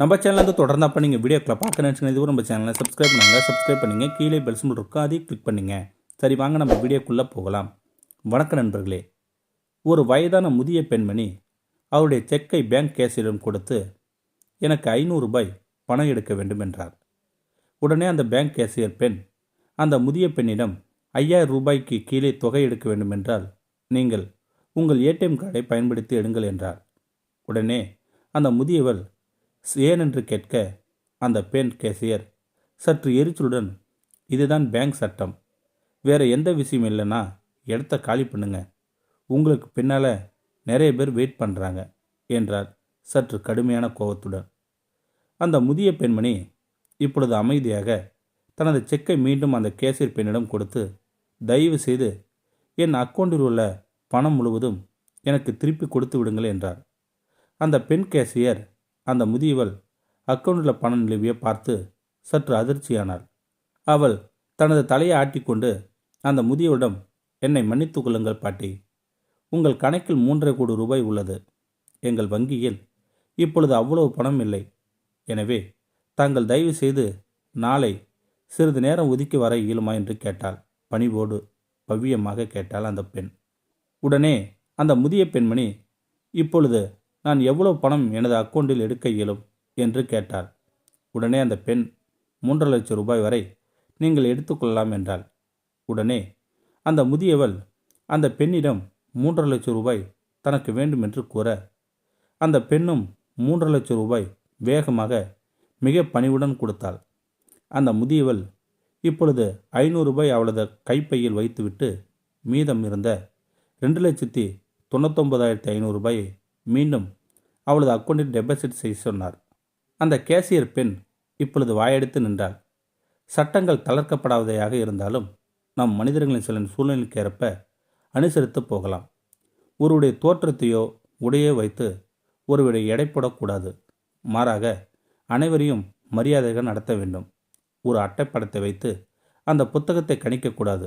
நம்ம சேனலில் வந்து தொடர்ந்து அப்போ நீங்கள் வீடியோக்களை பார்க்க நினச்சிங்க இதுவும் நம்ம சேனலை சப்ஸ்கிரைப் பண்ணுங்கள் சப்ஸ்கிரைப் பண்ணுங்கள் கீழே பெல் சிம்பிள் இருக்கும் அதையும் கிளிக் பண்ணுங்கள் சரி வாங்க நம்ம வீடியோக்குள்ளே போகலாம். வணக்கம் நண்பர்களே. ஒரு வயதான முதிய பெண்மணி அவருடைய செக்கை பேங்க் கேஷியரிடம் கொடுத்து எனக்கு ஐநூறு ரூபாய் பணம் எடுக்க வேண்டும் என்றார். உடனே அந்த பேங்க் கேஷியர் பெண் அந்த முதிய பெண்ணிடம் ஐயாயிரம் ரூபாய்க்கு கீழே தொகை எடுக்க வேண்டும் என்றால் நீங்கள் உங்கள் ஏடிஎம் கார்டை பயன்படுத்தி எடுங்கள் என்றார். உடனே அந்த முதியவர் ஏன் என்று கேட்க அந்த பெண் கேசியர் சற்று எரிச்சலுடன் இதுதான் பேங்க் சட்டம். வேறு எந்த விஷயம் இல்லைன்னா இடத்த காலி பண்ணுங்க. உங்களுக்கு பின்னால் நிறைய பேர் வெயிட் பண்ணுறாங்க என்றார் சற்று கடுமையான கோபத்துடன். அந்த முதிய பெண்மணி இப்பொழுது அமைதியாக தனது செக்கை மீண்டும் அந்த கேசியர் பெண்ணிடம் கொடுத்து தயவு செய்து என் அக்கௌண்டில் உள்ள பணம் முழுவதும் எனக்கு திருப்பி கொடுத்து விடுங்கள் என்றார். அந்த பெண் கேசியர் அந்த முதியவள் அக்கௌண்டில் பணம் நிலவிய பார்த்து சற்று அதிர்ச்சியானாள் அவள் தனது தலையை ஆட்டிக்கொண்டு அந்த முதியவரிடம் என்னை மன்னித்து கொள்ளுங்கள் பாட்டி. உங்கள் கணக்கில் மூன்றரை கோடி ரூபாய் உள்ளது. எங்கள் வங்கியில் இப்பொழுது அவ்வளவு பணம் இல்லை. எனவே தாங்கள் தயவு செய்து நாளை சிறிது நேரம் ஒதுக்கி வர இயலுமா? என்று கேட்டாள். பணிவோடு பவ்யமாக கேட்டாள் அந்த பெண். உடனே அந்த முதிய பெண்மணி இப்பொழுது நான் எவ்வளவு பணம் எனது அக்கௌண்டில் எடுக்க இயலும்? என்று கேட்டார் உடனே அந்த பெண் மூன்றரை லட்சம் ரூபாய் வரை நீங்கள் எடுத்துக்கொள்ளலாம் என்றாள். உடனே அந்த முதியவள் அந்த பெண்ணிடம் மூன்றரை லட்சம் ரூபாய் தனக்கு வேண்டும் என்று கூற அந்த பெண்ணும் மூன்றரை லட்சம் ரூபாய் வேகமாக மிக பணிவுடன் கொடுத்தாள். அந்த முதியவள் இப்பொழுது ஐநூறு ரூபாய் அவளது கைப்பையில் வைத்துவிட்டு மீதம் இருந்த ரெண்டு லட்சத்தி தொண்ணூத்தொம்பதாயிரத்தி ஐநூறுரூபாயை மீண்டும் அவளது அக்கௌண்ட்டில் டெபாசிட் செய்ய சொன்னார். அந்த கேசியர் பெண் இப்பொழுது வாயெடுத்து நின்றாள். சட்டங்கள் தளர்க்கப்படாததாக இருந்தாலும் நம் மனிதர்களின் சில சூழ்நிலைக்கு ஏற்ப அனுசரித்து போகலாம். ஒருவருடைய தோற்றத்தையோ உடையோ வைத்து ஒருவருடைய எடை போடக்கூடாது. மாறாக அனைவரையும் மரியாதைகள் நடத்த வேண்டும். ஒரு அட்டைப்படத்தை வைத்து அந்த புத்தகத்தை கணிக்கக்கூடாது.